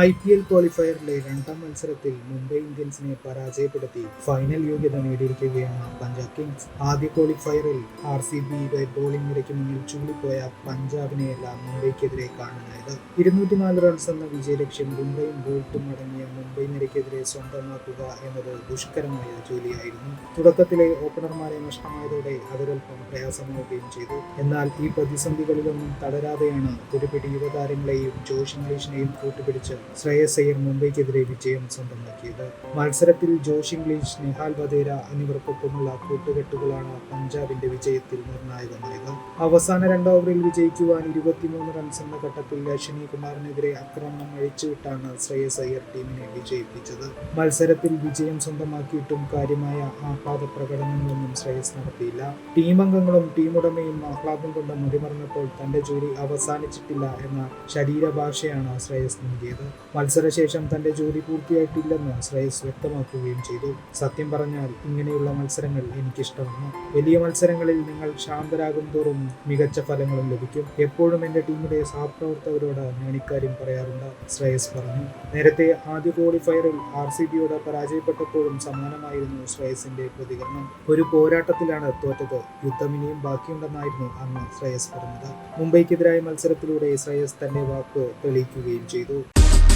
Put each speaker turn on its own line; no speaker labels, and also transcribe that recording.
I P L ക്വാളിഫയറിലെ രണ്ടാം മത്സരത്തിൽ മുംബൈ ഇന്ത്യൻസിനെ പരാജയപ്പെടുത്തി ഫൈനൽ യോഗ്യത നേടിയിരിക്കുകയാണ് പഞ്ചാബ് കിങ്സ്. ആദ്യ ക്വാളിഫയറിൽ ആർ സി ബിയുടെ ബോളിംഗ് നിരയ്ക്ക് മുന്നിൽ ചൂളിപ്പോയ പഞ്ചാബിനെയല്ല മുംബൈക്കെതിരെ കാണുന്നത്. ഇരുന്നൂറ്റിനാല് റൺസ് എന്ന വിജയലക്ഷ്യം മുംബൈയും ബോൾട്ടും അടങ്ങിയ മുംബൈ നിരയ്ക്കെതിരെ സ്വന്തമാക്കുക എന്നത് ദുഷ്കരമായ ജോലിയായിരുന്നു. തുടക്കത്തിലെ ഓപ്പണർമാരെ നഷ്ടമായതോടെ അതൊരൽപ്പം പ്രയാസമാവുകയും ചെയ്തു. എന്നാൽ ഈ പ്രതിസന്ധികളിലൊന്നും തളരാതെയാണ് ഒരുപിടി യുവതാരങ്ങളെയും ജോഷ് ഇംഗ്ലീഷിനെയും കൂട്ടുപിടിച്ച് ശ്രേയസ് അയ്യർ മുംബൈക്കെതിരെ വിജയം സ്വന്തമാക്കിയത്. മത്സരത്തിൽ ജോഷ് ഇംഗ്ലീഷ് നിഹാൽ വധേര എന്നിവർക്കൊപ്പമുള്ള കൂട്ടുകെട്ടുകളാണ് പഞ്ചാബിന്റെ വിജയത്തിൽ നിർണായകമായത്. അവസാന രണ്ട് ഓവറിൽ വിജയിക്കുവാൻ ഇരുപത്തിമൂന്ന് റൺസ് എന്ന ഘട്ടത്തിൽ അശ്വിനി കുമാറിനെതിരെ ആക്രമണം അഴിച്ചുവിട്ടാണ് ശ്രേയസ് അയ്യർ ടീമിനെ വിജയിപ്പിച്ചത്. മത്സരത്തിൽ വിജയം സ്വന്തമാക്കിയിട്ടും കാര്യമായ ആഹ്ലാദ പ്രകടനങ്ങളൊന്നും ശ്രേയസ് നടത്തിയില്ല. ടീം അംഗങ്ങളും ടീം ഉടമയും ആഹ്ലാദം കൊണ്ട് മതിമറന്നപ്പോൾ തന്റെ ജോലി അവസാനിച്ചിട്ടില്ല എന്ന ശരീരഭാഷയാണ് ശ്രേയസ് നൽകിയത്. മത്സരശേഷം തന്റെ ജോലി പൂർത്തിയായിട്ടില്ലെന്ന് ശ്രേയസ് വ്യക്തമാക്കുകയും ചെയ്തു. സത്യം പറഞ്ഞാൽ ഇങ്ങനെയുള്ള മത്സരങ്ങൾ എനിക്കിഷ്ടമാണ്. വലിയ മത്സരങ്ങളിൽ നിങ്ങൾ ശാന്തരാകും തോറും മികച്ച ഫലങ്ങളും ലഭിക്കും. എപ്പോഴും എന്റെ ടീമിലെ സഹപ്രവർത്തകരോട് ഞാൻ ഇക്കാര്യം പറയാറുണ്ട് ശ്രേയസ് പറഞ്ഞു. നേരത്തെ ആദ്യ ക്വാളിഫയറിൽ ആർ സി ബിയോട് പരാജയപ്പെട്ടപ്പോഴും സമാനമായിരുന്നു ശ്രേയസിന്റെ പ്രതികരണം. ഒരു പോരാട്ടത്തിലാണ് തോറ്റത്. യുദ്ധം ഇനിയും ബാക്കിയുണ്ടെന്നായിരുന്നു അന്ന് ശ്രേയസ് പറഞ്ഞത്. മുംബൈക്കെതിരായ മത്സരത്തിലൂടെ ശ്രേയസ് തന്റെ വാക്ക് തെളിയിക്കുകയും ചെയ്തു.